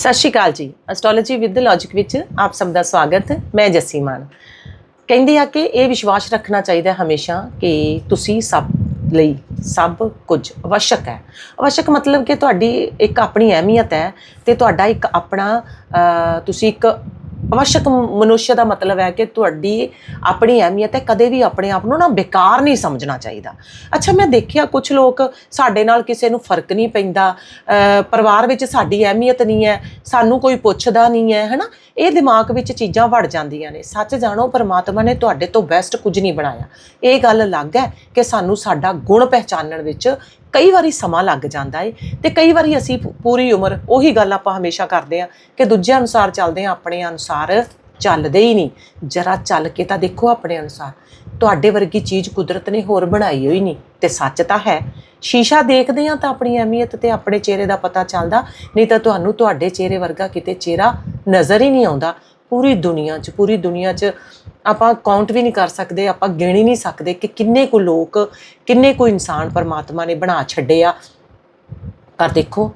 ਸਤਿ ਸ਼੍ਰੀ ਅਕਾਲ ਜੀ। Astrology with logic ਵਿੱਚ ਆਪ ਸਭ ਦਾ ਸਵਾਗਤ। ਮੈਂ ਜੱਸੀ ਮਾਨ। ਕਹਿੰਦੇ ਆ ਕਿ ਇਹ ਵਿਸ਼ਵਾਸ ਰੱਖਣਾ ਚਾਹੀਦਾ ਹਮੇਸ਼ਾ ਕਿ ਤੁਸੀਂ ਸਭ ਲਈ ਸਭ ਕੁਝ ਅਵਸ਼ਕ ਹੈ। ਅਵਸ਼ਕ ਮਤਲਬ ਕਿ ਤੁਹਾਡੀ ਇੱਕ ਆਪਣੀ ਅਹਿਮੀਅਤ ਹੈ ਤੇ ਤੁਹਾਡਾ ਇੱਕ ਆਪਣਾ ਤੁਸੀਂ ਇੱਕ ਅਵਸ਼ਕ ਮਨੁੱਖ ਦਾ ਮਤਲਬ ਹੈ ਕਿ ਤੁਹਾਡੀ ਆਪਣੀ ਅਹਿਮੀਅਤ ਹੈ, ਕਦੇ ਵੀ ਆਪਣੇ ਆਪ ਨੂੰ ਨਾ ਬੇਕਾਰ ਨਹੀਂ ਸਮਝਣਾ ਚਾਹੀਦਾ। ਅੱਛਾ, ਮੈਂ ਦੇਖਿਆ ਕੁਝ ਲੋਕ ਸਾਡੇ ਨਾਲ ਕਿਸੇ ਨੂੰ ਫ਼ਰਕ ਨਹੀਂ ਪੈਂਦਾ ਪਰਿਵਾਰ ਵਿੱਚ ਸਾਡੀ ਅਹਿਮੀਅਤ ਨਹੀਂ ਹੈ, ਸਾਨੂੰ ਕੋਈ ਪੁੱਛਦਾ ਨਹੀਂ ਹੈ, ਹਨਾ? ਇਹ ਦਿਮਾਗ ਵਿੱਚ ਚੀਜ਼ਾਂ ਵੜ ਜਾਂਦੀਆਂ ਨੇ। ਸੱਚ ਜਾਣੋ, ਪਰਮਾਤਮਾ ਨੇ ਤੁਹਾਡੇ ਤੋਂ ਬੈਸਟ ਕੁਝ ਨਹੀਂ ਬਣਾਇਆ। ਇਹ ਗੱਲ ਅਲੱਗ ਹੈ ਕਿ ਸਾਨੂੰ ਸਾਡਾ ਗੁਣ ਪਹਿਚਾਨਣ ਵਿੱਚ ਕਈ ਵਾਰੀ ਸਮਾਂ ਲੱਗ ਜਾਂਦਾ ਹੈ ਤੇ ਕਈ ਵਾਰੀ ਅਸੀਂ ਪੂਰੀ ਉਮਰ ਉਹੀ ਗੱਲ ਆਪਾਂ ਹਮੇਸ਼ਾ ਕਰਦੇ ਆ ਕਿ ਦੂਜਿਆਂ ਅਨੁਸਾਰ ਚੱਲਦੇ ਆ, ਆਪਣੇ ਅਨੁਸਾਰ ਚੱਲਦੇ ਹੀ ਨਹੀਂ। ਜਰਾ ਚੱਲ ਕੇ ਤਾਂ ਦੇਖੋ ਆਪਣੇ ਅਨੁਸਾਰ। ਤੁਹਾਡੇ ਵਰਗੀ ਚੀਜ਼ ਕੁਦਰਤ ਨੇ ਹੋਰ ਬਣਾਈ ਹੋਈ ਨਹੀਂ ਤੇ ਸੱਚ ਤਾਂ ਹੈ। ਸ਼ੀਸ਼ਾ ਦੇਖਦੇ ਆ ਤਾਂ ਆਪਣੀ ਅਹਿਮੀਅਤ ਤੇ ਆਪਣੇ ਚਿਹਰੇ ਦਾ ਪਤਾ ਚੱਲਦਾ, ਨਹੀਂ ਤਾਂ ਤੁਹਾਨੂੰ ਤੁਹਾਡੇ ਚਿਹਰੇ ਵਰਗਾ ਕਿਤੇ ਚਿਹਰਾ ਨਜ਼ਰ ਹੀ ਨਹੀਂ ਆਉਂਦਾ। ਪੂਰੀ ਦੁਨੀਆ 'ਚ, ਪੂਰੀ ਦੁਨੀਆ 'ਚ ਆਪਾਂ ਕਾਊਂਟ ਵੀ ਨਹੀਂ ਕਰ ਸਕਦੇ, ਆਪਾਂ ਗਿਣ ਹੀ ਨਹੀਂ ਸਕਦੇ ਕਿ ਕਿੰਨੇ ਕੁ ਲੋਕ, ਕਿੰਨੇ ਕੁ ਇਨਸਾਨ ਪਰਮਾਤਮਾ ਨੇ ਬਣਾ ਛੱਡੇ ਆ। ਪਰ ਦੇਖੋ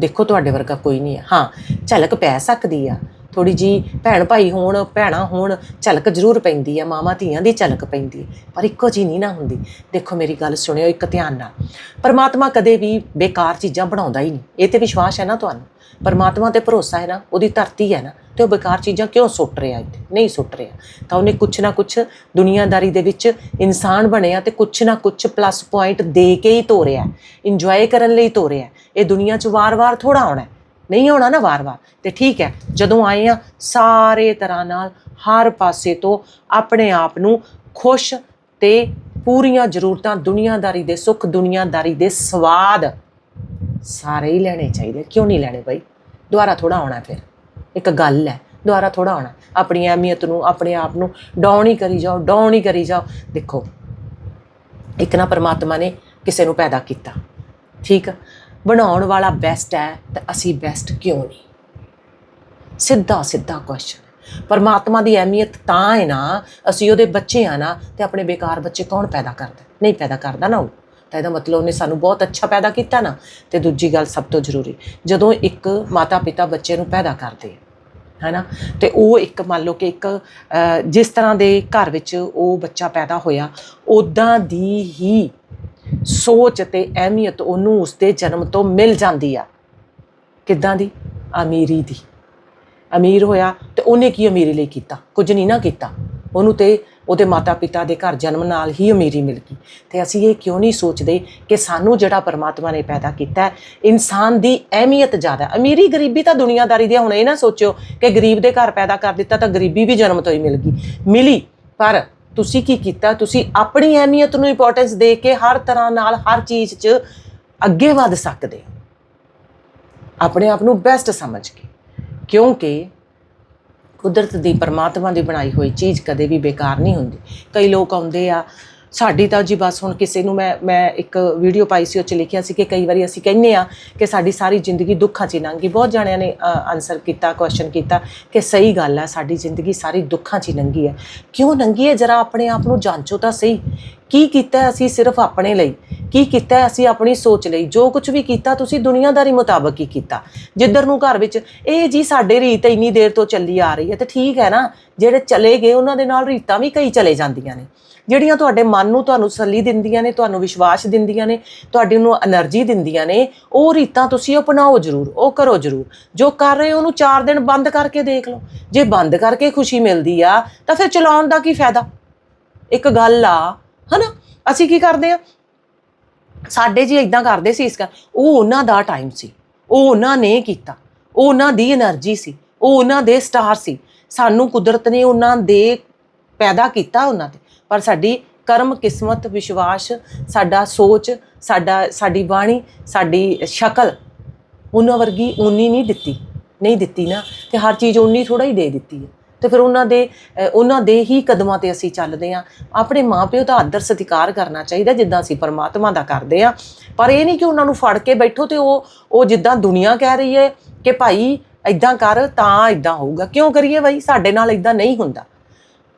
ਦੇਖੋ ਤੁਹਾਡੇ ਵਰਗਾ ਕੋਈ ਨਹੀਂ ਹੈ ਹਾਂ, ਝਲਕ ਪੈ ਸਕਦੀ ਆ। ਥੋੜੀ ਜੀ ਭੈਣ ਭਾਈ ਹੋਣ, ਭੈਣਾ ਹੋਣ, ਝਲਕ ਜ਼ਰੂਰ ਪੈਂਦੀ ਆ ਮਾਮਾ ਧੀਆਂ ਦੀ ਝਲਕ ਪੈਂਦੀ ਪਰ ਇੱਕੋ ਜੀ ਨਹੀਂ ਨਾ ਹੁੰਦੀ। ਦੇਖੋ ਮੇਰੀ ਗੱਲ ਸੁਣਿਓ ਇੱਕ ਧਿਆਨ ਨਾਲ। ਪਰਮਾਤਮਾ ਕਦੇ ਵੀ ਬੇਕਾਰ ਚੀਜ਼ਾਂ ਬਣਾਉਂਦਾ ਹੀ ਨਹੀਂ। ਇਹ ਤੇ ਵਿਸ਼ਵਾਸ ਹੈ ਨਾ ਤੁਹਾਨੂੰ। ਪਰਮਾਤਮਾ ਤੇ ਭਰੋਸਾ ਹੈ ਨਾ, ਉਹਦੀ ਧਰਤੀ ਹੈ ਨਾ। ਤੇ ਉਹ ਬੇਕਾਰ ਚੀਜ਼ਾਂ ਕਿਉਂ ਸੁੱਟ ਰਿਹਾ ਇੱਥੇ? ਨਹੀਂ ਸੁੱਟ ਰਿਹਾ। ਤਾਂ ਉਹਨੇ ਕੁਛ ਨਾ ਕੁਛ ਦੁਨੀਆਦਾਰੀ ਦੇ ਵਿੱਚ ਇਨਸਾਨ ਬਣਿਆ ਤੇ ਕੁਛ ਨਾ ਕੁਛ ਪਲੱਸ ਪੁਆਇੰਟ ਦੇ ਕੇ ਹੀ ਤੋਰਿਆ। ਇੰਜੋਏ ਕਰਨ ਲਈ ਤੋਰਿਆ। ਇਹ ਦੁਨੀਆ 'ਚ ਵਾਰ-ਵਾਰ ਥੋੜਾ ਆਉਣਾ ਨਹੀਂ ਆਉਣਾ ਨਾ ਵਾਰ-ਵਾਰ। ਤੇ ਠੀਕ ਹੈ, ਜਦੋਂ ਆਏ ਆ ਸਾਰੇ ਤਰ੍ਹਾਂ ਨਾਲ ਹਰ ਪਾਸੇ ਤੋਂ ਆਪਣੇ ਆਪ ਨੂੰ ਖੁਸ਼ ਤੇ ਪੂਰੀਆਂ ਜ਼ਰੂਰਤਾਂ ਦੁਨੀਆਦਾਰੀ ਦੇ ਸੁੱਖ, ਦੁਨੀਆਦਾਰੀ ਦੇ ਸਵਾਦ ਸਾਰੇ ਹੀ ਲੈਣੇ ਚਾਹੀਦੇ। ਕਿਉਂ ਨਹੀਂ ਲੈਣੇ ਬਈ? ਦੁਬਾਰਾ ਥੋੜਾ ਆਉਣਾ ਫਿਰ। ਇੱਕ ਗੱਲ ਹੈ, ਦੁਬਾਰਾ ਥੋੜਾ ਆਉਣਾ ਆਪਣੀ ਅਹਿਮੀਅਤ ਨੂੰ, ਆਪਣੇ ਆਪ ਨੂੰ ਡਾਊਨ ਹੀ ਕਰੀ ਜਾਓ, ਡਾਊਨ ਹੀ ਕਰੀ ਜਾਓ। ਦੇਖੋ, ਇੱਕ ਨਾ ਪਰਮਾਤਮਾ ਨੇ ਕਿਸੇ ਨੂੰ ਪੈਦਾ ਕੀਤਾ। ਠੀਕ ਬਣਾਉਣ ਵਾਲਾ ਬੈਸਟ ਹੈ, ਤਾਂ ਅਸੀਂ ਬੈਸਟ ਕਿਉਂ ਨਹੀਂ? ਸਿੱਧਾ ਸਿੱਧਾ ਕੁਐਸਚਨ ਪਰਮਾਤਮਾ ਦੀ ਅਹਿਮੀਅਤ ਤਾਂ ਹੈ ਨਾ, ਅਸੀਂ ਉਹਦੇ ਬੱਚੇ ਆ ਨਾ, ਤੇ ਆਪਣੇ ਬੇਕਾਰ ਬੱਚੇ ਕੌਣ ਪੈਦਾ ਕਰਦਾ? ਨਹੀਂ ਪੈਦਾ ਕਰਦਾ ਨਾ ਉਹ। ਤਾਂ ਇਹਦਾ ਮਤਲਬ ਉਹਨੇ ਸਾਨੂੰ ਬਹੁਤ ਅੱਛਾ ਪੈਦਾ ਕੀਤਾ ਨਾ, ਤੇ ਦੂਜੀ ਗੱਲ ਸਭ ਤੋਂ ਜ਼ਰੂਰੀ, ਜਦੋਂ ਇੱਕ ਮਾਤਾ ਪਿਤਾ ਬੱਚੇ ਨੂੰ ਪੈਦਾ ਕਰਦੇ ਆ, ਹੈਨਾ, ਤੇ ਉਹ ਇੱਕ ਮੰਨ ਲਓ ਕਿ ਇੱਕ ਜਿਸ ਤਰ੍ਹਾਂ ਦੇ ਘਰ ਵਿੱਚ ਉਹ ਬੱਚਾ ਪੈਦਾ ਹੋਇਆ ਉਦਾਂ ਦੀ ਹੀ ਸੋਚ ਤੇ ਅਹਿਮੀਅਤ ਉਹਨੂੰ ਉਸਦੇ ਜਨਮ ਤੋਂ ਮਿਲ ਜਾਂਦੀ ਆ। ਕਿੱਦਾਂ ਦੀ? ਅਮੀਰੀ ਦੀ। ਅਮੀਰ ਹੋਇਆ ਤੇ ਉਹਨੇ ਕੀ ਅਮੀਰੀ ਲਈ ਕੀਤਾ? ਕੁਝ ਨਹੀਂ ਨਾ ਕੀਤਾ। ਉਹਨੂੰ ਤੇ ਉਹਦੇ ਮਾਤਾ ਪਿਤਾ ਦੇ ਘਰ ਜਨਮ ਨਾਲ ਹੀ ਅਮੀਰੀ ਮਿਲ ਗਈ। ਤੇ ਅਸੀਂ ਇਹ ਕਿਉਂ ਨਹੀਂ ਸੋਚਦੇ ਕਿ ਸਾਨੂੰ ਜਿਹੜਾ ਪਰਮਾਤਮਾ ਨੇ ਪੈਦਾ ਕੀਤਾ ਹੈ, ਇਨਸਾਨ ਦੀ ਅਹਿਮੀਅਤ ਜ਼ਿਆਦਾ ਅਮੀਰੀ ਗਰੀਬੀ ਤਾਂ ਦੁਨੀਆਦਾਰੀ ਦੀ ਹੈ। ਹੁਣ ਇਹ ਨਾ ਸੋਚਿਓ ਕਿ ਗਰੀਬ ਦੇ ਘਰ ਪੈਦਾ ਕਰ ਦਿੱਤਾ ਤਾਂ ਗਰੀਬੀ ਵੀ ਜਨਮ ਤੋਂ ਹੀ ਮਿਲ ਗਈ। ਮਿਲੀ, ਪਰ ਤੁਸੀਂ ਕੀ ਕੀਤਾ? ਤੁਸੀਂ ਆਪਣੀ ਅਹਿਮੀਅਤ ਨੂੰ ਇੰਪੋਰਟੈਂਸ ਦੇ ਕੇ ਹਰ ਤਰ੍ਹਾਂ ਨਾਲ ਹਰ ਚੀਜ਼ 'ਚ ਅੱਗੇ ਵਧ ਸਕਦੇ ਹੋ। ਆਪਣੇ ਆਪ ਨੂੰ ਬੈਸਟ ਸਮਝ ਕੇ। ਕਿਉਂਕਿ ਕੁਦਰਤ ਦੀ ਪਰਮਾਤਮਾ ਦੀ ਬਣਾਈ ਹੋਈ ਚੀਜ਼ ਕਦੇ ਵੀ ਬੇਕਾਰ ਨਹੀਂ ਹੁੰਦੀ। ਕਈ ਲੋਕ ਆਉਂਦੇ ਆ ਸਾਡੀ ਤਾਂ ਜੀ ਬਸ ਹੁਣ ਕਿਸੇ ਨੂੰ ਮੈਂ ਮੈਂ ਇੱਕ ਵੀਡੀਓ ਪਾਈ ਸੀ, ਉਹ ਚ ਲਿਖਿਆ ਸੀ ਕਿ ਕਈ ਵਾਰੀ ਅਸੀਂ ਕਹਿੰਨੇ ਆ ਕਿ ਸਾਡੀ ਸਾਰੀ ਜ਼ਿੰਦਗੀ ਦੁੱਖਾਂ 'ਚ ਹੀ ਲੰਘ ਗਈ। ਬਹੁਤ ਜਣਿਆਂ ਨੇ ਆਨਸਰ ਕੀਤਾ ਕੁਐਸਚਨ ਕੀਤਾ ਕਿ ਸਹੀ ਗੱਲ ਹੈ ਸਾਡੀ ਜ਼ਿੰਦਗੀ ਸਾਰੀ ਦੁੱਖਾਂ 'ਚ ਹੀ ਲੰਘੀ ਹੈ। ਕਿਉਂ ਲੰਘੀ ਹੈ? ਜਰਾ ਆਪਣੇ ਆਪ ਨੂੰ ਜਾਂਚੋ ਤਾਂ ਸਹੀ। ਕੀ ਕੀਤਾ ਅਸੀਂ ਸਿਰਫ ਆਪਣੇ ਲਈ? ਕੀ ਕੀਤਾ ਅਸੀਂ ਆਪਣੀ ਸੋਚ ਲਈ? ਜੋ ਕੁਝ ਵੀ ਕੀਤਾ, ਤੁਸੀਂ ਦੁਨੀਆਦਾਰੀ ਮੁਤਾਬਕ ਹੀ ਕੀਤਾ। ਜਿੱਧਰ ਨੂੰ ਘਰ ਵਿੱਚ, ਇਹ ਜੀ ਸਾਡੇ ਰੀਤ ਇੰਨੀ ਦੇਰ ਤੋਂ ਚੱਲੀ ਆ ਰਹੀ ਹੈ ਤੇ ਠੀਕ ਹੈ ਨਾ, ਜਿਹੜੇ ਚਲੇ ਗਏ, ਉਹਨਾਂ ਦੇ ਨਾਲ ਰੀਤਾਂ ਵੀ ਕਈ ਚਲੇ ਜਾਂਦੀਆਂ ਨੇ। ਜਿਹੜੀਆਂ ਤੁਹਾਡੇ ਮਨ ਨੂੰ ਤੁਹਾਨੂੰ ਸੱਲੀ ਦਿੰਦੀਆਂ ਨੇ, ਤੁਹਾਨੂੰ ਵਿਸ਼ਵਾਸ ਦਿੰਦੀਆਂ ਨੇ, ਤੁਹਾਡੀ ਨੂੰ એનર્ਜੀ ਦਿੰਦੀਆਂ ਨੇ, ਉਹ ਰੀਤਾਂ ਤੁਸੀਂ ਅਪਣਾਓ ਜ਼ਰੂਰ, ਉਹ ਕਰੋ ਜ਼ਰੂਰ। ਜੋ ਕਰ ਰਹੇ ਉਹਨੂੰ 4 ਦਿਨ ਬੰਦ ਕਰਕੇ ਦੇਖ ਲਓ। ਜੇ ਬੰਦ ਕਰਕੇ ਖੁਸ਼ੀ ਮਿਲਦੀ ਆ, ਤਾਂ ਫਿਰ ਚਲਾਉਣ ਦਾ ਕੀ ਫਾਇਦਾ? ਇੱਕ ਗੱਲ ਆ, ਹਨਾ? ਅਸੀਂ ਕੀ ਕਰਦੇ ਆ? ਸਾਡੇ ਜੀ ਇਦਾਂ ਕਰਦੇ ਸੀ ਇਸ ਕਰ ਉਹ ਉਹਨਾਂ ਦਾ ਟਾਈਮ ਸੀ। ਉਹ ਉਹਨਾਂ ਨੇ ਕੀਤਾ। ਉਹ ਉਹਨਾਂ ਦੀ એનર્ਜੀ ਸੀ। ਉਹ ਉਹਨਾਂ ਦੇ ਸਟਾਰ ਸੀ। ਸਾਨੂੰ ਕੁਦਰਤ ਨੇ ਉਹਨਾਂ ਦੇ ਪੈਦਾ ਕੀਤਾ ਉਹਨਾਂ ਤੇ। ਪਰ ਸਾਡੀ ਕਰਮ ਕਿਸਮਤ, ਵਿਸ਼ਵਾਸ, ਸਾਡਾ ਸੋਚ, ਸਾਡਾ, ਸਾਡੀ ਬਾਣੀ, ਸਾਡੀ ਸ਼ਕਲ, ਉਹਨਾਂ ਵਰਗੀ ਉਨੀ ਨਹੀਂ ਦਿੱਤੀ ਨਹੀਂ ਦਿੱਤੀ ਨਾ, ਤੇ ਹਰ ਚੀਜ਼ ਉਨੀ ਥੋੜਾ ਹੀ ਦੇ ਦਿੱਤੀ ਹੈ। ਤੇ ਫਿਰ ਉਹਨਾਂ ਦੇ ਉਹਨਾਂ ਦੇ ਹੀ ਕਦਮਾਂ ਤੇ ਅਸੀਂ ਚੱਲਦੇ ਆਂ ਆਪਣੇ ਮਾਪਿਓ ਦਾ ਆਦਰ ਸਤਿਕਾਰ ਕਰਨਾ ਚਾਹੀਦਾ, ਜਿੱਦਾਂ ਅਸੀਂ ਪਰਮਾਤਮਾ ਦਾ ਕਰਦੇ ਆਂ ਪਰ ਇਹ ਨਹੀਂ ਕਿ ਉਹਨਾਂ ਨੂੰ ਫੜ ਕੇ ਬੈਠੋ ਤੇ ਉਹ ਉਹ ਜਿੱਦਾਂ ਦੁਨੀਆ ਕਹਿ ਰਹੀ ਹੈ ਕਿ ਭਾਈ ਇਦਾਂ ਕਰ ਤਾਂ ਇਦਾਂ ਹੋਊਗਾ। ਕਿਉਂ ਕਰੀਏ ਬਾਈ? ਸਾਡੇ ਨਾਲ ਇਦਾਂ ਨਹੀਂ ਹੁੰਦਾ।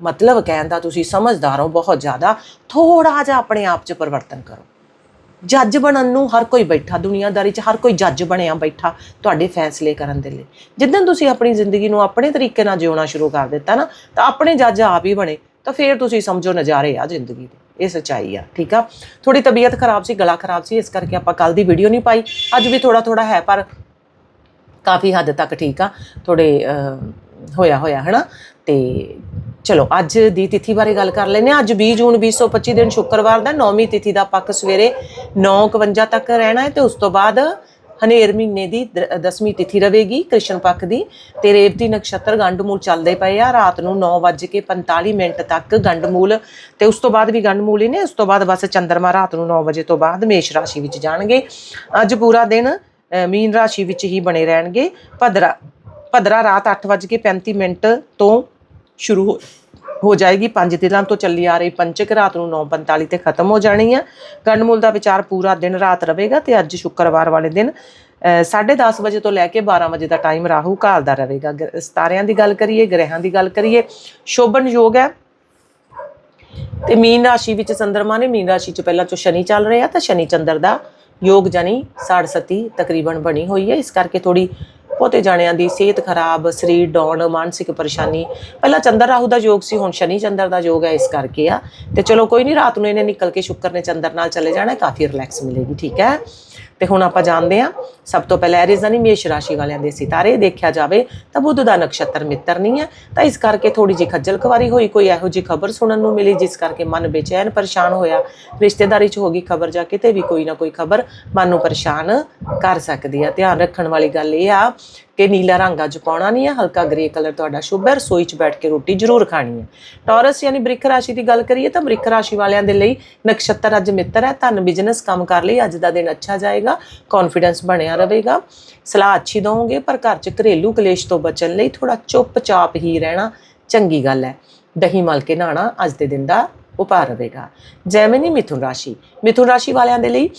ਮਤਲਬ ਕਹਿਣ ਦਾ ਤੁਸੀਂ ਸਮਝਦਾਰ ਹੋ, ਬਹੁਤ ਜ਼ਿਆਦਾ ਥੋੜਾ ਜਿਹਾ ਆਪਣੇ ਆਪ 'ਚ ਪਰਿਵਰਤਨ ਕਰੋ। ਜੱਜ ਬਣਨ ਨੂੰ ਹਰ ਕੋਈ ਬੈਠਾ, ਦੁਨੀਆਦਾਰੀ 'ਚ ਹਰ ਕੋਈ ਜੱਜ ਬਣਿਆ ਬੈਠਾ ਤੁਹਾਡੇ ਫੈਸਲੇ ਕਰਨ ਦੇ ਲਈ। ਜਿੱਦਣ ਤੁਸੀਂ ਆਪਣੀ ਜ਼ਿੰਦਗੀ ਨੂੰ ਆਪਣੇ ਤਰੀਕੇ ਨਾਲ ਜਿਉਣਾ ਸ਼ੁਰੂ ਕਰ ਦਿੱਤਾ ਨਾ, ਤਾਂ ਆਪਣੇ ਜੱਜ ਆਪ ਹੀ ਬਣੇ, ਤਾਂ ਫਿਰ ਤੁਸੀਂ ਸਮਝੋ ਨਜ਼ਾਰੇ ਆ ਜ਼ਿੰਦਗੀ ਦੇ, ਇਹ ਸੱਚਾਈ ਆ, ਠੀਕ ਆ? ਥੋੜੀ ਤਬੀਅਤ ਖਰਾਬ ਸੀ, ਗਲਾ ਖਰਾਬ ਸੀ, ਇਸ ਕਰਕੇ ਆਪਾਂ ਕੱਲ ਦੀ ਵੀਡੀਓ ਨਹੀਂ ਪਾਈ। ਅੱਜ ਵੀ ਥੋੜਾ ਥੋੜਾ ਹੈ, ਪਰ ਕਾਫੀ ਹੱਦ ਤੱਕ ਠੀਕ ਆ ਥੋੜੇ ਹੋਇਆ ਹੋਇਆ ਹਨਾ? ਤੇ ਚਲੋ, ਅੱਜ ਦੀ ਤਿਥੀ ਬਾਰੇ ਗੱਲ ਕਰ ਲੈਨੇ ਆ ਅੱਜ 20 ਜੂਨ 2025 ਦਿਨ ਸ਼ੁੱਕਰਵਾਰ ਦਾ, ਨੌਵੀਂ ਤਿਥੀ ਦਾ ਪੱਖ ਸਵੇਰੇ 9:51 ਤੱਕ ਰਹਿਣਾ ਹੈ ਤੇ ਉਸ ਤੋਂ ਬਾਅਦ ਹਨੇਰ ਮਹੀਨੇ ਦੀ 10ਵੀਂ ਤਿਥੀ ਰਵੇਗੀ ਕ੍ਰਿਸ਼ਨ ਪੱਖ ਦੀ। ਤੇ ਰੇਵਤੀ ਨਕਸ਼ਤਰ ਗੰਡਮੂਲ ਚੱਲਦੇ ਪਏ ਆ। ਰਾਤ ਨੂੰ 9:45 ਮਿੰਟ ਤੱਕ ਗੰਡਮੂਲ ਤੇ ਉਸ ਤੋਂ ਬਾਅਦ ਵੀ ਗੰਡਮੂਲ ਹੀ ਨੇ। ਉਸ ਤੋਂ ਬਾਅਦ ਬਸ ਚੰਦਰਮਾ ਰਾਤ ਨੂੰ 9 ਵਜੇ ਤੋਂ ਬਾਅਦ ਮੇਸ਼ ਰਾਸ਼ੀ ਵਿੱਚ ਜਾਣਗੇ। ਅੱਜ ਪੂਰਾ ਦਿਨ ਮੀਨ ਰਾਸ਼ੀ ਵਿੱਚ ਹੀ ਬਣੇ ਰਹਿਣਗੇ। ਭਦਰਾ ਭਦਰਾ ਰਾਤ 8:35 ਮਿੰਟ ਤੋਂ ਸ਼ੁਰੂ ਹੋ ਹੋ ਜਾਏਗੀ। ਪੰਜ ਦਿਨਾਂ ਤੋਂ ਚੱਲੀ ਆ ਰਹੀ ਪੰਚਕ ਰਾਤ ਨੂੰ 9:45 ਤੇ ਖਤਮ ਹੋ ਜਾਣੀ ਹੈ ਗੰਡਮੂਲ ਦਾ ਵਿਚਾਰ ਪੂਰਾ ਦਿਨ ਰਾਤ ਰਹੇਗਾ ਤੇ ਅੱਜ ਸ਼ੁੱਕਰਵਾਰ ਵਾਲੇ ਦਿਨ 10:30 ਵਜੇ ਤੋਂ ਲੈ ਕੇ 12 ਵਜੇ ਦਾ ਟਾਈਮ ਰਾਹੂ ਕਾਲ ਦਾ ਰਹੇਗਾ। ਗ- ਦੀ ਗੱਲ ਕਰੀਏ, ਗ੍ਰਹਿਆਂ ਦੀ ਗੱਲ ਕਰੀਏ ਸ਼ੋਭਨ ਯੋਗ ਹੈ। ਤੇ ਮੀਨ ਰਾਸ਼ੀ ਵਿੱਚ ਚੰਦਰਮਾ ਨੇ, ਮੀਨ ਰਾਸ਼ੀ ਚ ਪਹਿਲਾਂ ਚੋਂ ਸ਼ਨੀ ਚੱਲ ਰਿਹਾ, ਤਾਂ ਸ਼ਨੀ ਚੰਦਰ ਦਾ ਯੋਗ ਜਾਨੀ 67 ਤਕਰੀਬਨ ਬਣੀ ਹੋਈ ਹੈ। ਇਸ ਕਰਕੇ ਥੋੜੀ ਬਹੁਤੇ ਜਾਣਿਆਂ ਦੀ ਸਿਹਤ ਖਰਾਬ, ਸਰੀਰ ਡਾਊਨ, ਮਾਨਸਿਕ ਪਰੇਸ਼ਾਨੀ। ਪਹਿਲਾਂ ਚੰਦਰ ਰਾਹੂ ਦਾ ਯੋਗ ਸੀ, ਹੁਣ ਸ਼ਨੀ ਚੰਦਰ ਦਾ ਯੋਗ ਹੈ, ਇਸ ਕਰਕੇ ਆ। ਤੇ ਚਲੋ ਕੋਈ ਨਹੀਂ, ਰਾਤ ਨੂੰ ਇਹਨੇ ਨਿਕਲ ਕੇ ਸ਼ੁੱਕਰ ਨੇ ਚੰਦਰ ਨਾਲ ਚਲੇ ਜਾਣਾ, ਕਾਫੀ ਰਿਲੈਕਸ ਮਿਲੇਗੀ, ਠੀਕ ਹੈ? ਤੇ ਹੁਣ ਆਪਾਂ ਜਾਣਦੇ ਹਾਂ ਸਭ ਤੋਂ ਪਹਿਲਾਂ ਐਰੀਜ਼ਨੀ ਮੇਸ਼ ਰਾਸ਼ੀ ਵਾਲਿਆਂ ਦੇ ਸਿਤਾਰੇ ਦੇਖਿਆ ਜਾਵੇ ਤਾਂ ਬੁੱਧ ਦਾ ਨਕਸ਼ਤਰ ਮਿੱਤਰ ਨਹੀਂ ਹੈ। ਤਾਂ ਇਸ ਕਰਕੇ ਥੋੜੀ ਜਿਹੀ ਖੱਜਲ ਖਵਾਰੀ ਹੋਈ, ਕੋਈ ਇਹੋ ਜਿਹੀ ਖਬਰ ਸੁਣਨ ਨੂੰ ਮਿਲੀ, ਜਿਸ ਕਰਕੇ ਮਨ ਬੇਚੈਨ ਪਰੇਸ਼ਾਨ ਹੋਇਆ। ਰਿਸ਼ਤੇਦਾਰੀ 'ਚ ਹੋ ਗਈ ਖਬਰ ਜਾਂ ਕਿਤੇ ਵੀ ਕੋਈ ਨਾ ਕੋਈ ਖਬਰ ਮਨ ਨੂੰ ਪਰੇਸ਼ਾਨ ਕਰ ਸਕਦੀ ਹੈ। ਧਿਆਨ ਰੱਖਣ ਵਾਲੀ ਗੱਲ ਇਹ ਆ ਕਿ ਨੀਲਾ ਰੰਗ ਅੱਜ ਪਾਉਣਾ ਨਹੀਂ ਹੈ, ਹਲਕਾ ਗ੍ਰੇ ਕਲਰ ਤੁਹਾਡਾ ਸ਼ੁਭ ਹੈ, ਰਸੋਈ 'ਚ ਬੈਠ ਕੇ ਰੋਟੀ ਜ਼ਰੂਰ ਖਾਣੀ ਹੈ। ਟੌਰਸ ਯਾਨੀ ਬ੍ਰਿਖ ਰਾਸ਼ੀ ਦੀ ਗੱਲ ਕਰੀਏ ਤਾਂ ਬ੍ਰਿਖ ਰਾਸ਼ੀ ਵਾਲਿਆਂ ਦੇ ਲਈ ਨਕਸ਼ਤਰ ਅੱਜ ਮਿੱਤਰ ਹੈ। ਧਨ ਬਿਜ਼ਨਸ ਕੰਮ ਕਰ ਲਈ ਅੱਜ ਦਾ ਦਿਨ ਅੱਛਾ ਜਾਏਗਾ। ਕੌਨਫੀਡੈਂਸ ਬਣਿਆ ਰਹੇਗਾ। ਸਲਾਹ ਅੱਛੀ ਦਵੋਗੇ, ਪਰ ਘਰ 'ਚ ਘਰੇਲੂ ਕਲੇਸ਼ ਤੋਂ ਬਚਣ ਲਈ ਥੋੜਾ ਚੁੱਪਚਾਪ ਹੀ ਰਹਿਣਾ ਚੰਗੀ ਗੱਲ ਹੈ। ਦਹੀਂ ਮਲ ਕੇ ਨਹਾਣਾ ਅੱਜ ਦੇ ਦਿਨ ਦਾ ਉਪਾਅ ਰਹੇਗਾ। ਜੈਮਨੀ ਮਿਥੁਨ ਰਾਸ਼ੀ। ਮਿਥੁਨ ਰਾਸ਼ੀ ਵਾਲਿਆਂ ਦੇ ਲਈ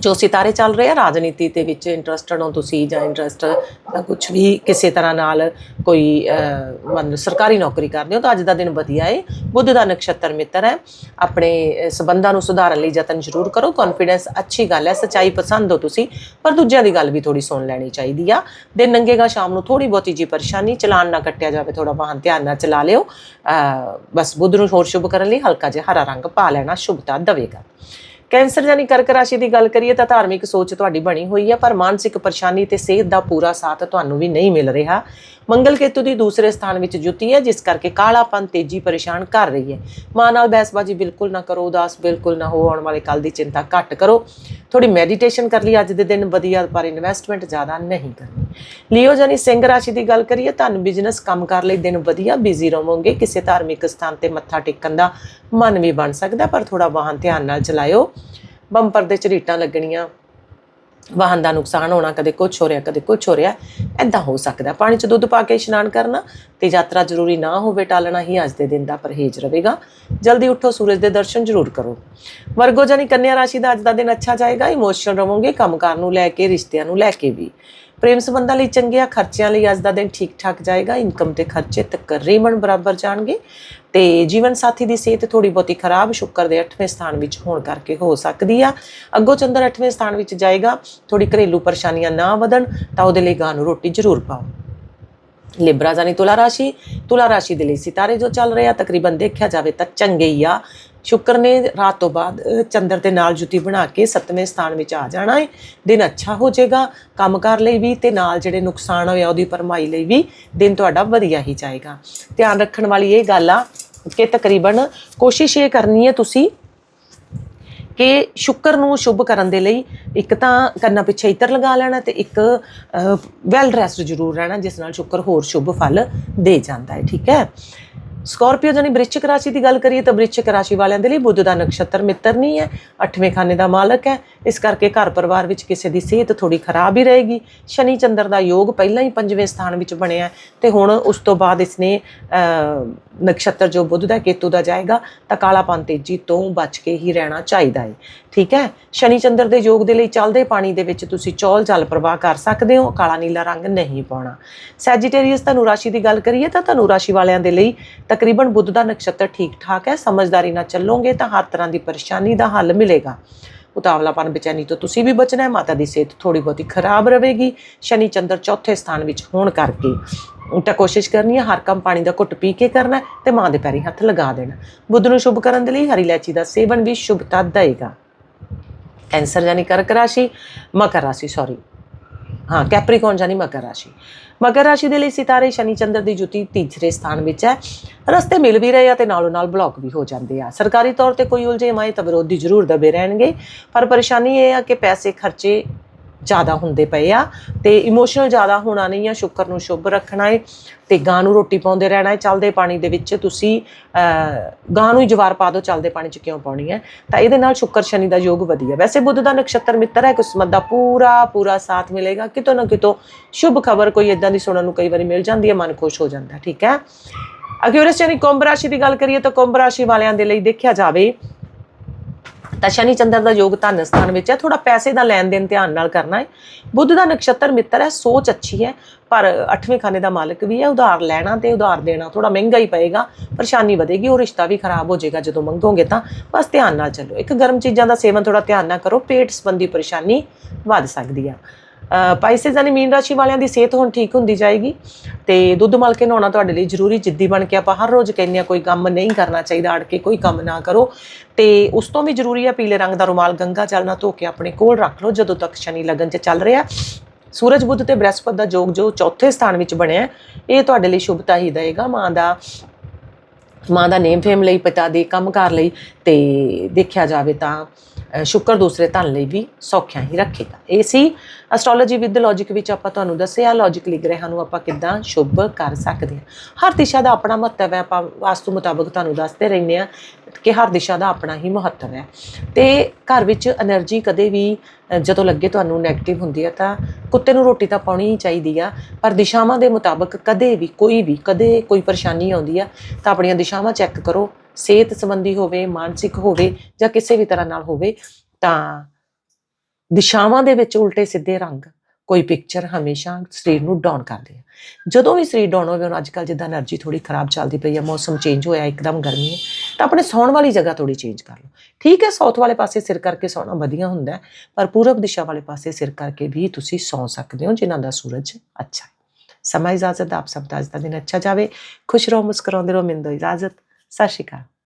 ਜੋ ਸਿਤਾਰੇ ਚੱਲ ਰਹੇ ਆ ਰਾਜਨੀਤੀ ਦੇ ਵਿੱਚ ਇੰਟਰਸਟਡ ਹੋ ਤੁਸੀਂ ਜਾਂ ਇੰਟਰਸਟ ਦਾ ਕੁਝ ਵੀ ਕਿਸੇ ਤਰ੍ਹਾਂ ਨਾਲ ਕੋਈ ਅਹ, ਸਰਕਾਰੀ ਨੌਕਰੀ ਕਰਦੇ ਹੋ ਤਾਂ ਅੱਜ ਦਾ ਦਿਨ ਵਧੀਆ ਹੈ ਬੁੱਧ ਦਾ ਨਕਸ਼ਤਰ ਮਿੱਤਰ ਹੈ। ਆਪਣੇ ਅਹ, ਸੰਬੰਧਾਂ ਨੂੰ ਸੁਧਾਰਨ ਲਈ ਯਤਨ ਜ਼ਰੂਰ ਕਰੋ। ਕੌਨਫੀਡੈਂਸ ਅੱਛੀ ਗੱਲ ਹੈ ਸੱਚਾਈ ਪਸੰਦ ਹੋ ਤੁਸੀਂ ਪਰ ਦੂਜਿਆਂ ਦੀ ਗੱਲ ਵੀ ਥੋੜੀ ਸੁਣ ਲੈਣੀ ਚਾਹੀਦੀ ਆ। ਦਿਨ ਨੰਗੇਗਾ ਸ਼ਾਮ ਨੂੰ ਥੋੜੀ ਬਹੁਤੀ ਜੀ ਪਰੇਸ਼ਾਨੀ ਚਲਾਨ ਨਾ ਕੱਟਿਆ ਜਾਵੇ ਥੋੜਾ ਵਾਹਨ ਧਿਆਨ ਨਾਲ ਚਲਾ ਲਿਓ। ਬਸ ਬੁੱਧ ਨੂੰ ਹੋਰ ਸ਼ੁਭ ਕਰਨ ਲਈ ਹਲਕਾ ਜਿਹਾ ਹਰਾ ਰੰਗ ਪਾ ਲੈਣਾ ਸ਼ੁਭਤਾ ਦੇਵੇਗਾ। ਕੈਂਸਰ ਯਾਨੀ ਕਰਕ ਰਾਸ਼ੀ ਦੀ ਗੱਲ ਕਰੀਏ ਤਾਂ ਧਾਰਮਿਕ ਸੋਚ ਤੁਹਾਡੀ ਬਣੀ ਹੋਈ ਹੈ, ਪਰ ਮਾਨਸਿਕ ਪਰੇਸ਼ਾਨੀ ਤੇ ਸਿਹਤ ਦਾ ਪੂਰਾ ਸਾਥ ਤੁਹਾਨੂੰ ਵੀ ਨਹੀਂ ਮਿਲ ਰਿਹਾ। ਮੰਗਲ ਕੇਤੂ ਦੀ ਦੂਸਰੇ ਸਥਾਨ ਵਿੱਚ ਜੁਤੀ ਹੈ, ਜਿਸ ਕਰਕੇ ਕਾਲਾਪਨ, ਤੇਜ਼ੀ, ਪਰੇਸ਼ਾਨ ਕਰ ਰਹੀ ਹੈ। ਮਾਂ ਨਾਲ ਬਹਿਸਬਾਜ਼ੀ ਬਿਲਕੁਲ ਨਾ ਕਰੋ, ਉਦਾਸ ਬਿਲਕੁਲ ਨਾ ਹੋ, ਆਉਣ ਵਾਲੇ ਕੱਲ ਦੀ ਚਿੰਤਾ ਘੱਟ ਕਰੋ। ਥੋੜੀ ਮੈਡੀਟੇਸ਼ਨ ਕਰ ਲਈ, ਅੱਜ ਦੇ ਦਿਨ ਵਧੀਆ, ਪਰ ਇਨਵੈਸਟਮੈਂਟ ਜ਼ਿਆਦਾ ਨਹੀਂ ਕਰਨੀ। ਲਿਓ ਜਾਨੀ ਸਿੰਘ ਰਾਸ਼ੀ ਦੀ ਗੱਲ ਕਰੀਏ ਤੁਹਾਨੂੰ ਬਿਜ਼ਨਸ ਕੰਮ ਕਰ ਲਈ, ਦਿਨ ਵਧੀਆ ਬਿਜ਼ੀ ਰਹੋਗੇ। ਕਿਸੇ ਧਾਰਮਿਕ ਸਥਾਨ ਤੇ ਮੱਥਾ ਟੇਕਣ ਦਾ ਮਨ ਵੀ ਬਣ ਸਕਦਾ, ਪਰ ਥੋੜਾ ਵਾਹਨ ਧਿਆਨ ਨਾਲ ਚਲਾਇਓ। ਬੰਪਰ ਦੇ ਝਰੀਟਾਂ ਲੱਗਣੀਆਂ। ਵਾਹਨ ਦਾ ਨੁਕਸਾਨ ਹੋਣਾ, ਕਦੇ ਕੁਝ ਹੋ ਰਿਹਾ, ਕਦੇ ਕੁਝ ਹੋ ਰਿਹਾ ਐਦਾਂ ਹੋ ਸਕਦਾ। ਪਾਣੀ 'ਚ ਦੁੱਧ ਪਾ ਕੇ ਇਸ਼ਨਾਨ ਕਰਨਾ ਤੇ ਯਾਤਰਾ ਜ਼ਰੂਰੀ ਨਾ ਹੋਵੇ, ਟਾਲਣਾ ਹੀ ਅੱਜ ਦੇ ਦਿਨ ਦਾ ਪਰਹੇਜ਼ ਰਹੇਗਾ। ਜਲਦੀ ਉੱਠੋ, ਸੂਰਜ ਦੇ ਦਰਸ਼ਨ ਜ਼ਰੂਰ ਕਰੋ। ਵਰਗੋ ਜਾਨੀ ਕੰਨਿਆ ਰਾਸ਼ੀ ਦਾ ਅੱਜ ਦਾ ਦਿਨ ਅੱਛਾ ਜਾਏਗਾ, ਇਮੋਸ਼ਨਲ ਰਹੋਗੇ, ਕੰਮਕਾਰ ਨੂੰ ਲੈ ਕੇ, ਰਿਸ਼ਤਿਆਂ ਨੂੰ ਲੈ ਕੇ ਵੀ। ਪ੍ਰੇਮ ਸੰਬੰਧਾਂ ਲਈ ਚੰਗੇ ਆ ਖਰਚਿਆਂ ਲਈ ਅੱਜ ਦਾ ਦਿਨ ਠੀਕ ਠਾਕ ਜਾਏਗਾ, ਇਨਕਮ ਤੇ ਖਰਚੇ ਤਕਰੀਬਨ ਬਰਾਬਰ ਜਾਣਗੇ। ਤੇ ਜੀਵਨ ਸਾਥੀ ਦੀ ਸਿਹਤ ਥੋੜੀ ਬਹੁਤੀ ਖਰਾਬ, ਸ਼ੁੱਕਰ ਦੇ 8ਵੇਂ ਸਥਾਨ ਵਿੱਚ ਹੋਣ ਕਰਕੇ ਹੋ ਸਕਦੀ ਆ। ਅੱਗੋਂ ਚੰਦਰ 8ਵੇਂ ਸਥਾਨ ਵਿੱਚ ਜਾਏਗਾ ਥੋੜੀ ਘਰੇਲੂ ਪਰੇਸ਼ਾਨੀਆਂ ਨਾ ਵਧਣ ਤਾਂ ਉਹਦੇ ਲਈ ਗਾਂ ਨੂੰ ਰੋਟੀ ਜ਼ਰੂਰ ਪਾਓ। ਲਿਬਰਾ ਜਾਨੀ ਤੁਲਾ ਰਾਸ਼ੀ ਤੁਲਾ ਰਾਸ਼ੀ ਦੇ ਲਈ ਸਿਤਾਰੇ ਜੋ ਚੱਲ ਰਹੇ ਆ, ਤਕਰੀਬਨ ਦੇਖਿਆ ਜਾਵੇ ਤਾਂ ਚੰਗੇ ਹੀ ਆ। ਸ਼ੁੱਕਰ ਨੇ ਰਾਤ ਤੋਂ ਬਾਅਦ ਚੰਦਰ ਦੇ ਨਾਲ ਜੁਤੀ ਬਣਾ ਕੇ 7ਵੇਂ ਸਥਾਨ ਵਿੱਚ ਆ ਜਾਣਾ ਹੈ ਦਿਨ ਅੱਛਾ ਹੋ ਜਾਏਗਾ, ਕੰਮਕਾਰ ਲਈ ਵੀ ਤੇ ਨਾਲ ਜਿਹੜੇ ਨੁਕਸਾਨ ਹੋਇਆ ਉਹਦੀ ਭਰਮਾਈ ਲਈ ਵੀ ਦਿਨ ਤੁਹਾਡਾ ਵਧੀਆ ਹੀ ਜਾਏਗਾ। ਧਿਆਨ ਰੱਖਣ ਵਾਲੀ ਇਹ ਗੱਲ ਆ ਕਿ ਤਕਰੀਬਨ ਕੋਸ਼ਿਸ਼ ਇਹ ਕਰਨੀ ਹੈ ਤੁਸੀਂ ਕਿ ਸ਼ੁੱਕਰ ਨੂੰ ਸ਼ੁਭ ਕਰਨ ਦੇ ਲਈ ਇੱਕ ਤਾਂ ਕੰਨਾਂ ਪਿੱਛੇ ਇਤਰ ਲਗਾ ਲੈਣਾ ਤੇ ਇੱਕ ਵੈਲ ਡਰੈਸਡ ਜ਼ਰੂਰ ਰਹਿਣਾ, ਜਿਸ ਨਾਲ ਸ਼ੁੱਕਰ ਹੋਰ ਸ਼ੁਭ ਫਲ ਦੇ ਜਾਂਦਾ ਹੈ, ਠੀਕ ਹੈ? ਸਕਾਰਪੀਓ ਜਾਨੀ ਬ੍ਰਿਸ਼ਚਿਕ ਰਾਸ਼ੀ ਦੀ ਗੱਲ ਕਰੀਏ ਤਾਂ ਬ੍ਰਿਸ਼ਚਿਕ ਰਾਸ਼ੀ ਵਾਲਿਆਂ ਦੇ ਲਈ ਬੁੱਧ ਦਾ ਨਕਸ਼ਤਰ ਮਿੱਤਰ ਨਹੀਂ ਹੈ ਅੱਠਵੇਂ ਖਾਨੇ ਦਾ ਮਾਲਕ ਹੈ। ਇਸ ਕਰਕੇ ਘਰ ਪਰਿਵਾਰ ਵਿੱਚ ਕਿਸੇ ਦੀ ਸਿਹਤ ਥੋੜੀ ਖਰਾਬ ਹੀ ਰਹੇਗੀ। ਸ਼ਨੀ ਚੰਦਰ ਦਾ ਯੋਗ ਪਹਿਲਾਂ ਹੀ ਪੰਜਵੇਂ ਸਥਾਨ ਵਿੱਚ ਬਣਿਆ ਹੈ ਤੇ ਹੁਣ ਉਸ ਤੋਂ ਬਾਅਦ ਇਸਨੇ ਅਹ, ਨਕਸ਼ਤਰ ਜੋ ਬੁੱਧ ਦਾ ਕੇਤੂ ਦਾ ਜਾਏਗਾ ਤਾਂ ਕਾਲਾਪਨ ਤੇਜ਼ੀ ਤੋਂ ਬਚ ਕੇ ਹੀ ਰਹਿਣਾ ਚਾਹੀਦਾ ਹੈ। ਠੀਕ ਹੈ? ਸ਼ਨੀ ਚੰਦਰ ਦੇ ਯੋਗ ਦੇ ਲਈ ਚੱਲਦੇ ਪਾਣੀ ਦੇ ਵਿੱਚ ਤੁਸੀਂ ਚੌਲ ਜਲ ਪ੍ਰਵਾਹ ਕਰ ਸਕਦੇ ਹੋ ਕਾਲਾ ਨੀਲਾ ਰੰਗ ਨਹੀਂ ਪਾਉਣਾ। ਸੈਜੀਟੇਰੀਅਸ ਧਨੁ ਰਾਸ਼ੀ ਦੀ ਗੱਲ ਕਰੀਏ ਤਾਂ ਧਨੁ ਰਾਸ਼ੀ ਵਾਲਿਆਂ ਦੇ ਲਈ ਤਕਰੀਬਨ ਬੁੱਧ ਦਾ ਨਕਸ਼ਤਰ ਠੀਕ ਠਾਕ ਹੈ, ਸਮਝਦਾਰੀ ਨਾਲ ਚੱਲੋਗੇ ਤਾਂ ਹਰ ਤਰ੍ਹਾਂ ਦੀ ਪਰੇਸ਼ਾਨੀ ਦਾ ਹੱਲ ਮਿਲੇਗਾ। ਉਤਾਵਲਾਪਨ ਬੇਚੈਨੀ ਤੋਂ ਤੁਸੀਂ ਵੀ ਬਚਣਾ ਹੈ, ਮਾਤਾ ਦੀ ਸਿਹਤ ਥੋੜੀ ਬਹੁਤੀ ਖਰਾਬ ਰਹੇਗੀ। ਸ਼ਨੀ ਚੰਦਰ ਚੌਥੇ ਸਥਾਨ ਵਿੱਚ ਹੋਣ ਕਰਕੇ ਤਾਂ ਕੋਸ਼ਿਸ਼ ਕਰਨੀ ਹੈ, ਹਰ ਕੰਮ ਪਾਣੀ ਦਾ ਘੁੱਟ ਪੀ ਕੇ ਕਰਨਾ ਹੈ ਤੇ ਮਾਂ ਦੇ ਪੈਰੀ ਹੱਥ ਲਗਾ ਦੇਣਾ ਬੁੱਧ ਨੂੰ ਸ਼ੁਭ ਕਰਨ ਦੇ ਲਈ ਹਰੀ ਇਲਾਇਚੀ ਦਾ ਸੇਵਨ ਵੀ ਸ਼ੁਭਤਾ ਦੇਵੇਗਾ। ਕੈਂਸਰ ਯਾਨੀ ਕਰਕ ਰਾਸ਼ੀ, ਮਕਰ ਰਾਸ਼ੀ ਸੌਰੀ ਹਾਂ ਕੈਪਰੀਕੌਨ ਯਾਨੀ ਮਕਰ ਰਾਸ਼ੀ। ਮਕਰ ਰਾਸ਼ੀ ਦੇ ਲਈ ਸਿਤਾਰੇ ਸ਼ਨੀ ਚੰਦਰ ਦੀ ਜੁਤੀ ਤੀਜਰੇ ਸਥਾਨ ਵਿੱਚ ਹੈ। ਰਸਤੇ ਮਿਲ ਵੀ ਰਹੇ ਆ ਤੇ ਨਾਲੋਂ ਨਾਲ ਬਲੌਕ ਵੀ ਹੋ ਜਾਂਦੇ ਆ। ਸਰਕਾਰੀ ਤੌਰ ਤੇ ਕੋਈ ਉਲਝੇ ਮਾਏ ਤਾਂ ਵਿਰੋਧੀ ਜ਼ਰੂਰ ਦਬੇ ਰਹਿਣਗੇ। ਪਰ ਪਰੇਸ਼ਾਨੀ ਇਹ ਆ ਕਿ ਪੈਸੇ ਖਰਚੇ ਜ਼ਿਆਦਾ ਹੁੰਦੇ ਪਏ ਆ ਤੇ ਇਮੋਸ਼ਨਲ ਜ਼ਿਆਦਾ ਹੋਣਾ ਨਹੀਂ ਆ ਸ਼ੁਕਰ ਨੂੰ ਸ਼ੁਭ ਰੱਖਣਾ ਏ ਤੇ ਗਾਂ ਨੂੰ ਰੋਟੀ ਪਾਉਂਦੇ ਰਹਿਣਾ ਹੈ ਚੱਲਦੇ ਪਾਣੀ ਦੇ ਵਿੱਚ ਤੁਸੀਂ ਅਹ, ਗਾਂ ਨੂੰ ਹੀ ਜਵਾਰ ਪਾ ਦਿਓ ਚੱਲਦੇ ਪਾਣੀ 'ਚ ਕਿਉਂ ਪਾਉਣੀ ਹੈ ਤਾਂ ਇਹਦੇ ਨਾਲ ਸ਼ੁਕਰ ਸ਼ਨੀ ਦਾ ਯੋਗ ਵਧੀਆ। ਵੈਸੇ ਬੁੱਧ ਦਾ ਨਕਸ਼ਤਰ ਮਿੱਤਰ ਹੈ ਕਿਸਮਤ ਦਾ ਪੂਰਾ ਪੂਰਾ ਸਾਥ ਮਿਲੇਗਾ ਕਿਤੋਂ ਨਾ ਕਿਤੋਂ ਸ਼ੁਭ ਖਬਰ ਕੋਈ ਇਦਾਂ ਦੀ ਸੁਣਨ ਨੂੰ ਕਈ ਵਾਰੀ ਮਿਲ ਜਾਂਦੀ ਹੈ ਮਨ ਖੁਸ਼ ਹੋ ਜਾਂਦਾ ਠੀਕ ਹੈ? ਅਕਿਊਰਸ ਯਾਨੀ ਕੁੰਭ ਰਾਸ਼ੀ ਦੀ ਗੱਲ ਕਰੀਏ ਤਾਂ ਕੁੰਭ ਰਾਸ਼ੀ ਵਾਲਿਆਂ ਦੇ ਲਈ ਦੇਖਿਆ ਜਾਵੇ ਤਾਂ ਸ਼ਨੀ ਚੰਦਰ ਦਾ ਯੋਗ ਧਨ ਸਥਾਨ ਵਿੱਚ ਹੈ। ਥੋੜਾ ਪੈਸੇ ਦਾ ਲੈਣ ਦੇਣ ਧਿਆਨ ਨਾਲ ਕਰਨਾ ਹੈ। ਬੁੱਧ ਦਾ ਨਕਸ਼ਤਰ ਮਿੱਤਰ ਹੈ, ਸੋਚ ਅੱਛੀ ਹੈ, ਪਰ ਅੱਠਵੇਂ ਖਾਨੇ ਦਾ ਮਾਲਕ ਵੀ ਹੈ। ਉਧਾਰ ਲੈਣਾ ਤੇ ਉਧਾਰ ਦੇਣਾ ਥੋੜਾ ਮਹਿੰਗਾ ਹੀ ਪਏਗਾ, ਪਰੇਸ਼ਾਨੀ ਵਧੇਗੀ ਉਹ ਰਿਸ਼ਤਾ ਵੀ ਖਰਾਬ ਹੋ ਜਾਏਗਾ ਜਦੋਂ ਮੰਗੋਗੇ ਤਾਂ। ਬਸ ਧਿਆਨ ਨਾਲ ਚੱਲੋ। ਇੱਕ ਗਰਮ ਚੀਜ਼ਾਂ ਦਾ ਸੇਵਨ ਥੋੜਾ ਧਿਆਨ ਨਾਲ ਕਰੋ, ਪੇਟ ਸੰਬੰਧੀ ਪਰੇਸ਼ਾਨੀ ਵੱਧ ਸਕਦੀ ਆ। ਪਾਈਸਸ ਯਾਨੀ ਮੀਨ ਰਾਸ਼ੀ ਵਾਲਿਆਂ ਦੀ ਸਿਹਤ ਹੁਣ ਠੀਕ ਹੁੰਦੀ ਜਾਏਗੀ ਤੇ ਦੁੱਧ ਮਲ ਕੇ ਨਹਾਉਣਾ ਤੁਹਾਡੇ ਲਈ ਜ਼ਰੂਰੀ, ਜਿੱਦੀ ਬਣ ਕੇ ਆਪਾਂ ਹਰ ਰੋਜ਼ ਕਹਿੰਦੇ ਆ ਕੋਈ ਕੰਮ ਨਹੀਂ ਕਰਨਾ ਚਾਹੀਦਾ ਅੜ ਕੇ ਕੋਈ ਕੰਮ ਨਾ ਕਰੋ। ਤੇ ਉਸ ਤੋਂ ਵੀ ਜ਼ਰੂਰੀ ਆ ਪੀਲੇ ਰੰਗ ਦਾ ਰੁਮਾਲ ਗੰਗਾ ਜਲ ਨਾਲ ਧੋ ਕੇ ਆਪਣੇ ਕੋਲ ਰੱਖ ਲਓ, ਜਦੋਂ ਤੱਕ ਸ਼ਨੀ ਲਗਨ 'ਚ ਚੱਲ ਰਿਹਾ। ਸੂਰਜ ਬੁੱਧ ਤੇ ਬ੍ਰਹਸਪਤ ਦਾ ਯੋਗ ਜੋ ਚੌਥੇ ਸਥਾਨ ਵਿੱਚ ਬਣਿਆ, ਇਹ ਤੁਹਾਡੇ ਲਈ ਸ਼ੁਭਤਾ ਹੀ ਦੇਗਾ ਮਾਂ ਦਾ ਮਾਂ ਦਾ ਨੇਮ ਫੇਮ ਲਈ, ਪਿਤਾ ਦੇ ਕੰਮਕਾਰ ਲਈ ਤੇ ਦੇਖਿਆ ਜਾਵੇ ਤਾਂ ਸ਼ੁਕਰ ਦੂਸਰੇ ਧਨ ਲਈ ਵੀ ਸੌਖਿਆ ਹੀ ਰੱਖੇਗਾ। ਇਹ ਸੀ ਐਸਟ੍ਰੋਲੋਜੀ ਵਿਦ ਲੌਜੀਕ ਵਿੱਚ ਆਪਾਂ ਤੁਹਾਨੂੰ ਦੱਸਿਆ ਲੌਜੀਕਲੀ ਗ੍ਰਹਿਆਂ ਨੂੰ ਆਪਾਂ ਕਿੱਦਾਂ ਸ਼ੁਭ ਕਰ ਸਕਦੇ ਹਾਂ। ਹਰ ਦਿਸ਼ਾ ਦਾ ਆਪਣਾ ਮਹੱਤਵ ਹੈ, ਆਪਾਂ ਵਾਸਤੂ ਮੁਤਾਬਕ ਤੁਹਾਨੂੰ ਦੱਸਦੇ ਰਹਿੰਦੇ ਆ ਕਿ ਹਰ ਦਿਸ਼ਾ ਦਾ ਆਪਣਾ ਹੀ ਮਹੱਤਵ ਹੈ। ਤੇ ਘਰ ਵਿੱਚ એનર્ਜੀ ਕਦੇ ਵੀ ਜਦੋਂ ਲੱਗੇ ਤੁਹਾਨੂੰ ਨੈਗੇਟਿਵ ਹੁੰਦੀ ਹੈ ਤਾਂ ਕੁੱਤੇ ਨੂੰ ਰੋਟੀ ਤਾਂ ਪਾਉਣੀ ਹੀ ਚਾਹੀਦੀ ਆ, ਪਰ ਦਿਸ਼ਾਵਾਂ ਦੇ ਮੁਤਾਬਕ ਕਦੇ ਵੀ, ਕੋਈ ਵੀ, ਕਦੇ ਕੋਈ ਪਰੇਸ਼ਾਨੀ ਆਉਂਦੀ ਆ ਤਾਂ ਆਪਣੀਆਂ ਦਿਸ਼ਾਵਾਂ ਚੈੱਕ ਕਰੋ। ਸਿਹਤ ਸੰਬੰਧੀ ਹੋਵੇ, ਮਾਨਸਿਕ ਹੋਵੇ ਜਾਂ ਕਿਸੇ ਵੀ ਤਰ੍ਹਾਂ ਨਾਲ ਹੋਵੇ, ਤਾਂ ਦਿਸ਼ਾਵਾਂ ਦੇ ਵਿੱਚ ਉਲਟੇ ਸਿੱਧੇ ਰੰਗ ਕੋਈ ਪਿਕਚਰ ਹਮੇਸ਼ਾ ਸਰੀਰ ਨੂੰ ਡਾਊਨ ਕਰਦੀ ਹੈ ਜਦੋਂ ਵੀ ਸਰੀਰ ਡਾਊਨ ਹੋਵੇ, ਹੁਣ ਅੱਜਕੱਲ ਜਿੱਦਾਂ એનર્ਜੀ ਥੋੜੀ ਖਰਾਬ ਚੱਲਦੀ ਪਈ ਹੈ ਮੌਸਮ ਚੇਂਜ ਹੋਇਆ, ਇੱਕਦਮ ਗਰਮੀ ਹੈ ਤਾਂ ਆਪਣੇ ਸੌਣ ਵਾਲੀ ਜਗ੍ਹਾ ਥੋੜੀ ਚੇਂਜ ਕਰ ਲਓ। ਠੀਕ ਹੈ ਸਾਊਥ ਵਾਲੇ ਪਾਸੇ ਸਿਰ ਕਰਕੇ ਸੌਣਾ ਵਧੀਆ ਹੁੰਦਾ ਪਰ ਪੂਰਬ ਦਿਸ਼ਾ ਵਾਲੇ ਪਾਸੇ ਸਿਰ ਕਰਕੇ ਵੀ ਤੁਸੀਂ ਸੌ ਸਕਦੇ ਹੋ, ਜਿਨ੍ਹਾਂ ਦਾ ਸੂਰਜ ਅੱਛਾ ਹੈ। ਸਮਾਂ ਇਜਾਜ਼ਤ, ਆਪ ਸਭ ਦਾ ਅੱਜ ਦਾ ਦਿਨ ਅੱਛਾ ਜਾਵੇ। ਖੁਸ਼ ਰਹੋ, ਮੁਸਕਰਾਉਂਦੇ ਰਹੋ ਮਿੰਦੋ ਇਜਾਜ਼ਤ। ਸਤਿ ਸ਼੍ਰੀ ਅਕਾਲ